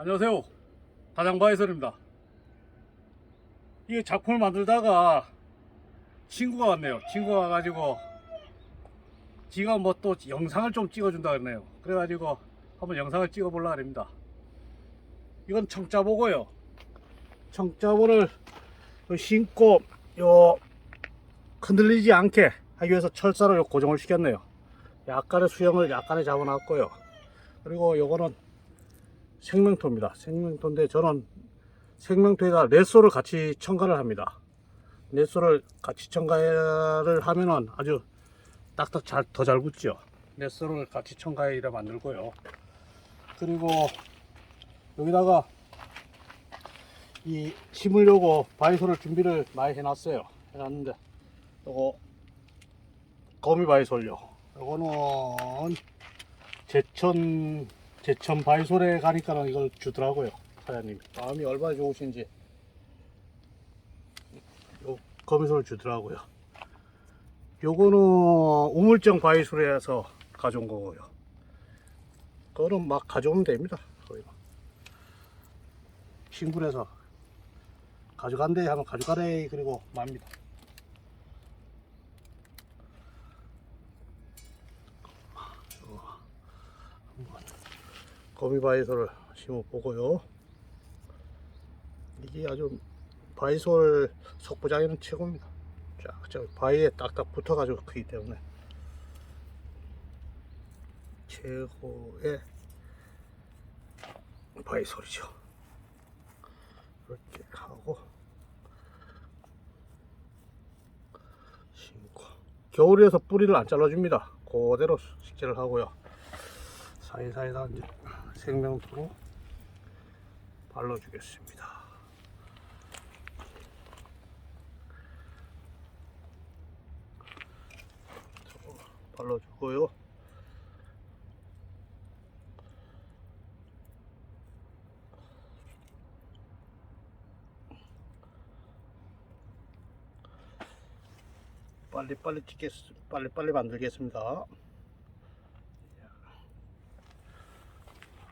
안녕하세요. 다장바이설입니다. 이 작품을 만들다가 친구가 왔네요. 친구가 와가지고 지가 뭐 또 영상을 좀 찍어준다 그러네요. 그래가지고 한번 영상을 찍어보려고 합니다. 이건 청자보고요. 청자보를 신고 요 흔들리지 않게 하기 위해서 철사로 요 고정을 시켰네요. 약간의 수영을 약간의 잡아놨고요. 그리고 요거는 생명토입니다. 생명토인데 저는 생명토에다 넷소를 같이 첨가를 합니다. 넷소를 같이 첨가를 하면은 아주 딱딱 잘, 더잘 붙죠. 넷소를 같이 첨가해 만들고요. 그리고 여기다가 이 심으려고 바이솔을 준비를 많이 해놨어요. 해놨는데 요거 거미 바이솔요. 요거는 제천 제천 바이솔에 가니까는 이걸 주더라고요 사장님이. 마음이 얼마나 좋으신지. 요 거미솔을 주더라고요. 요거는 우물정 바이솔에서 가져온 거고요. 그거는 막 가져오면 됩니다 거의 막. 신군에서 가져간대 하면 가져가래 그리고 맙니다 거미바이솔을 심어 보고요. 이게 아주 바이솔 속부장에는 최고입니다. 자, 저 바위에 딱딱 붙어가지고 크기 때문에 최고의 바이솔이죠. 이렇게 하고 심고 겨울에서 뿌리를 안 잘라줍니다. 그대로 식재를 하고요. 사이사이다 이제 생명토로 발라주겠습니다. 발라주고요. 빨리 빨리 찍겠 빨리 빨리 만들겠습니다.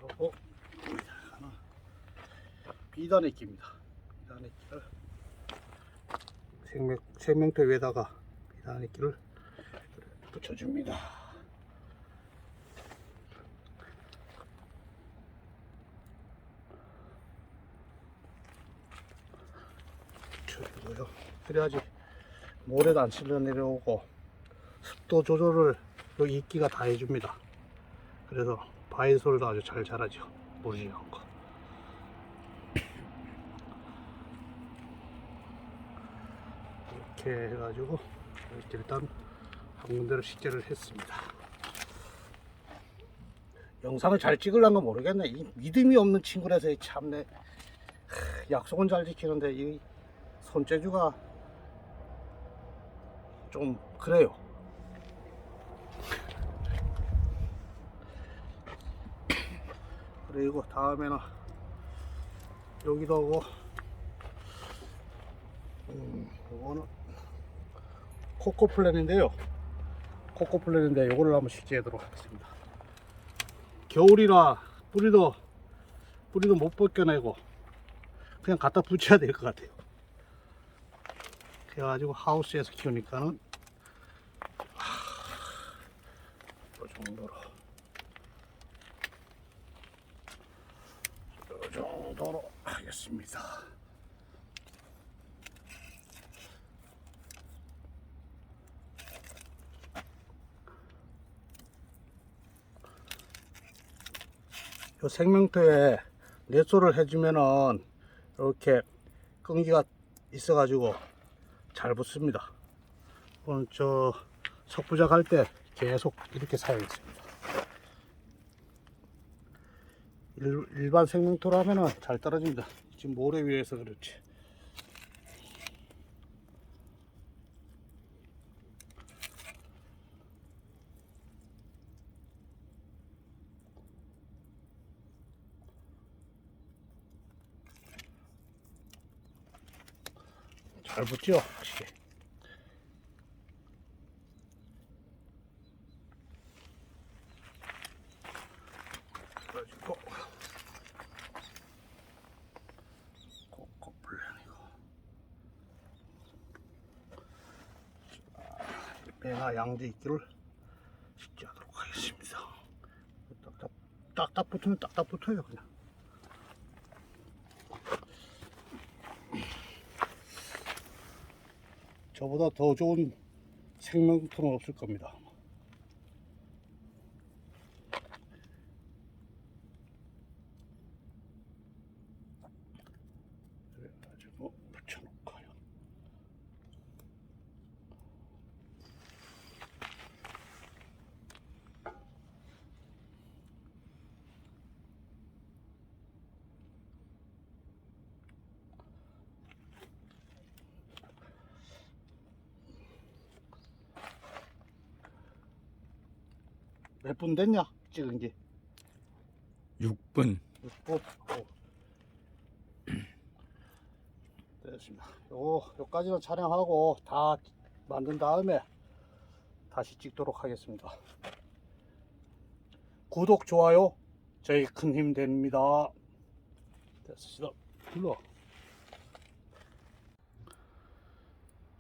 하고 하나 비단액기입니다. 비단액기를 생명 생명토 위에다가 비단액기를 붙여줍니다. 붙여주고요. 그래야지 모래도 안 실려 내려오고 습도 조절을 여기 이끼가 다 해줍니다. 그래서 바이솔도 아주 잘 자라죠. 무리지 않고. 이렇게 해가지고 이렇게 일단 한 군데로 식재를 했습니다. 영상을 잘 찍으려는 건 모르겠네. 이 믿음이 없는 친구라서 참내 약속은 잘 지키는데 이 손재주가 좀 그래요. 그리고 다음에는 여기도 하고 음, 요거는 코코플랜인데요. 코코플랜인데 요거를 한번 식재하도록 하겠습니다. 겨울이라 뿌리도 뿌리도 못 벗겨내고 그냥 갖다 붙여야 될 것 같아요. 그래가지고 하우스에서 키우니까는 이 정도로 이 정도로 하겠습니다. 요 생명토에 넷소를 해주면은 이렇게 끈기가 있어 가지고 잘 붙습니다. 오늘 저 석부작 할 때 계속 이렇게 사용했습니다. 일, 일반 생명토로 하면은 잘 떨어집니다. 지금 모래 위에서 그렇지. 잘 붙죠? 확실히. 그래가지고 배나 양재 이끼를 식지하도록 하겠습니다. 딱딱, 딱딱 붙으면 딱딱 붙어요 그냥. 저보다 더 좋은 생명통은 없을 겁니다. 그래가지고 붙여놓고요. 몇 분 됐냐? 찍은 게 6분 6분. 됐습니다. 요거 요까지는 촬영하고 다 만든 다음에 다시 찍도록 하겠습니다. 구독 좋아요 저희 큰 힘 됩니다. 됐습니다. 불러.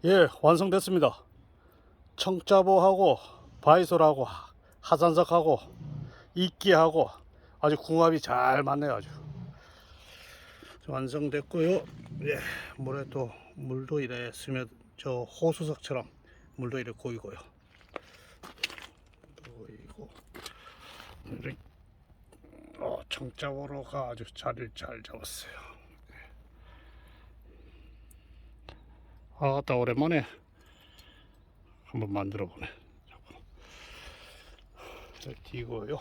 예, 완성됐습니다. 청자보하고 바이솔하고 하산석하고 이끼하고 아주 궁합이 잘 맞네요 아주. 완성됐고요. 예, 물에 또 물도 이래 스며 저 호수석처럼 물도 이래 고이고요. 고이고. 이렇게. 어, 청자보로가 아주 자리를 잘 잡았어요. 아따 오랜만에 한번 만들어 보네 띄고요.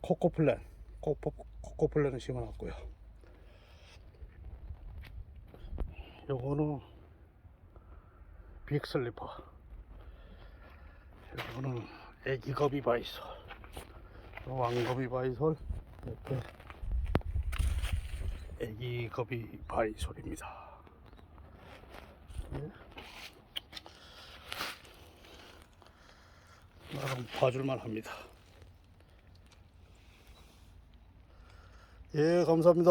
코코플랜 코코, 코코플랜을 심어놨고요. 요거는 빅슬리퍼. 요거는 애기거비 바이솔. 요 왕거비 바이솔 이렇게 애기거비 바이솔입니다. 예. 나름 봐줄만 합니다. 예 감사합니다